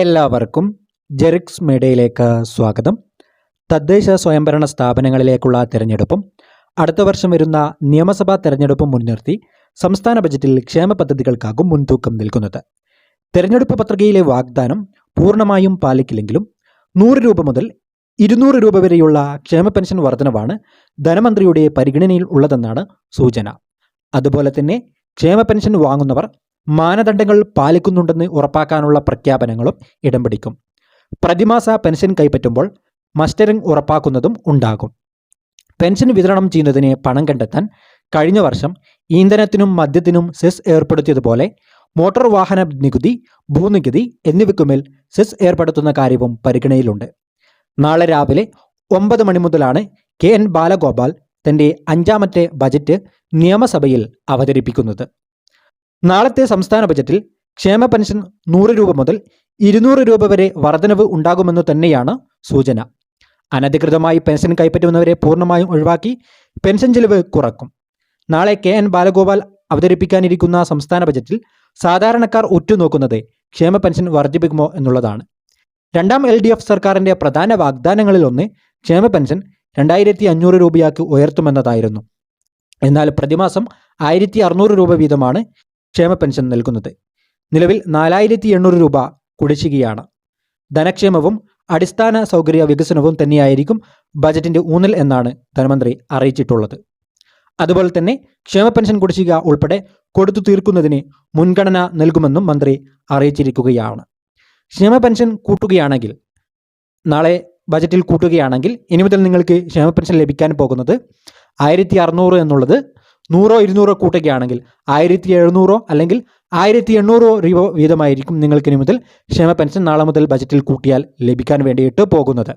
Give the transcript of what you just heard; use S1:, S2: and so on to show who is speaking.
S1: എല്ലാവർക്കും ജെറിക്സ് മീഡിയയിലേക്ക് സ്വാഗതം തദ്ദേശ സ്വയംഭരണ സ്ഥാപനങ്ങളിലേക്കുള്ള തിരഞ്ഞെടുപ്പും അടുത്ത വർഷം വരുന്ന നിയമസഭാ തെരഞ്ഞെടുപ്പും മുൻനിർത്തി സംസ്ഥാന ബജറ്റിൽ ക്ഷേമ പദ്ധതികൾക്കാകും മുൻതൂക്കം നൽകുന്നത് തെരഞ്ഞെടുപ്പ് പത്രികയിലെ വാഗ്ദാനം പൂർണ്ണമായും പാലിക്കില്ലെങ്കിലും നൂറ് രൂപ മുതൽ ഇരുന്നൂറ് രൂപ വരെയുള്ള ക്ഷേമ പെൻഷൻ വർധനവാണ് ധനമന്ത്രിയുടെ പരിഗണനയിൽ ഉള്ളതെന്നാണ് സൂചന അതുപോലെ തന്നെ ക്ഷേമ പെൻഷൻ വാങ്ങുന്നവർ മാനദണ്ഡങ്ങൾ പാലിക്കുന്നുണ്ടെന്ന് ഉറപ്പാക്കാനുള്ള പ്രഖ്യാപനങ്ങളും ഇടം പിടിക്കും പ്രതിമാസ പെൻഷൻ കൈപ്പറ്റുമ്പോൾ മസ്റ്ററിംഗ് ഉറപ്പാക്കുന്നതും ഉണ്ടാകും പെൻഷൻ വിതരണം ചെയ്യുന്നതിന് പണം കണ്ടെത്താൻ കഴിഞ്ഞ വർഷം ഇന്ധനത്തിനും മദ്യത്തിനും സെസ് ഏർപ്പെടുത്തിയതുപോലെ മോട്ടോർ വാഹന നികുതി ഭൂനികുതി എന്നിവയ്ക്കുമേൽ സെസ് ഏർപ്പെടുത്തുന്ന കാര്യവും പരിഗണനയിലുണ്ട് നാളെ രാവിലെ ഒമ്പത് മണി മുതലാണ് കെ എൻ ബാലഗോപാൽ തന്റെ അഞ്ചാമത്തെ ബജറ്റ് നിയമസഭയിൽ അവതരിപ്പിക്കുന്നത് നാളത്തെ സംസ്ഥാന ബജറ്റിൽ ക്ഷേമ പെൻഷൻ നൂറ് രൂപ മുതൽ ഇരുന്നൂറ് രൂപ വരെ വർധനവ് ഉണ്ടാകുമെന്ന് തന്നെയാണ് സൂചന അനധികൃതമായി പെൻഷൻ കൈപ്പറ്റുന്നവരെ പൂർണ്ണമായും ഒഴിവാക്കി പെൻഷൻ ചിലവ് കുറക്കും നാളെ കെ എൻ ബാലഗോപാൽ അവതരിപ്പിക്കാനിരിക്കുന്ന സംസ്ഥാന ബജറ്റിൽ സാധാരണക്കാർ ഉറ്റുനോക്കുന്നത് ക്ഷേമ പെൻഷൻ വർദ്ധിപ്പിക്കുമോ എന്നുള്ളതാണ് രണ്ടാം എൽ ഡി എഫ് സർക്കാരിന്റെ പ്രധാന വാഗ്ദാനങ്ങളിലൊന്ന് ക്ഷേമ പെൻഷൻ രണ്ടായിരത്തി അഞ്ഞൂറ് രൂപയാക്കി ഉയർത്തുമെന്നതായിരുന്നു എന്നാൽ പ്രതിമാസം ആയിരത്തി അറുന്നൂറ് രൂപ വീതമാണ് ക്ഷേമ പെൻഷൻ നൽകുന്നത് നിലവിൽ നാലായിരത്തി എണ്ണൂറ് രൂപ കുടിശ്ശികയാണ് ധനക്ഷേമവും അടിസ്ഥാന സൗകര്യ വികസനവും തന്നെയായിരിക്കും ബജറ്റിന്റെ ഊന്നൽ എന്നാണ് ധനമന്ത്രി അറിയിച്ചിട്ടുള്ളത് അതുപോലെ തന്നെ ക്ഷേമ പെൻഷൻ കുടിശ്ശിക ഉൾപ്പെടെ കൊടുത്തു തീർക്കുന്നതിന് മുൻഗണന നൽകുമെന്നും മന്ത്രി അറിയിച്ചിരിക്കുകയാണ് ക്ഷേമ പെൻഷൻ കൂട്ടുകയാണെങ്കിൽ നാളെ ബജറ്റിൽ കൂട്ടുകയാണെങ്കിൽ ഇനി മുതൽ നിങ്ങൾക്ക് ക്ഷേമ പെൻഷൻ ലഭിക്കാൻ പോകുന്നത് ആയിരത്തി എന്നുള്ളത് നൂറോ ഇരുന്നൂറോ കൂട്ടുകയാണെങ്കിൽ ആയിരത്തി എഴുന്നൂറോ അല്ലെങ്കിൽ ആയിരത്തി എണ്ണൂറോ രൂപ വീതമായിരിക്കും നിങ്ങൾക്ക് മുതൽ ക്ഷേമ പെൻഷൻ നാളെ മുതൽ ബജറ്റിൽ കൂട്ടിയാൽ ലഭിക്കാൻ വേണ്ടിയിട്ട് പോകുന്നത്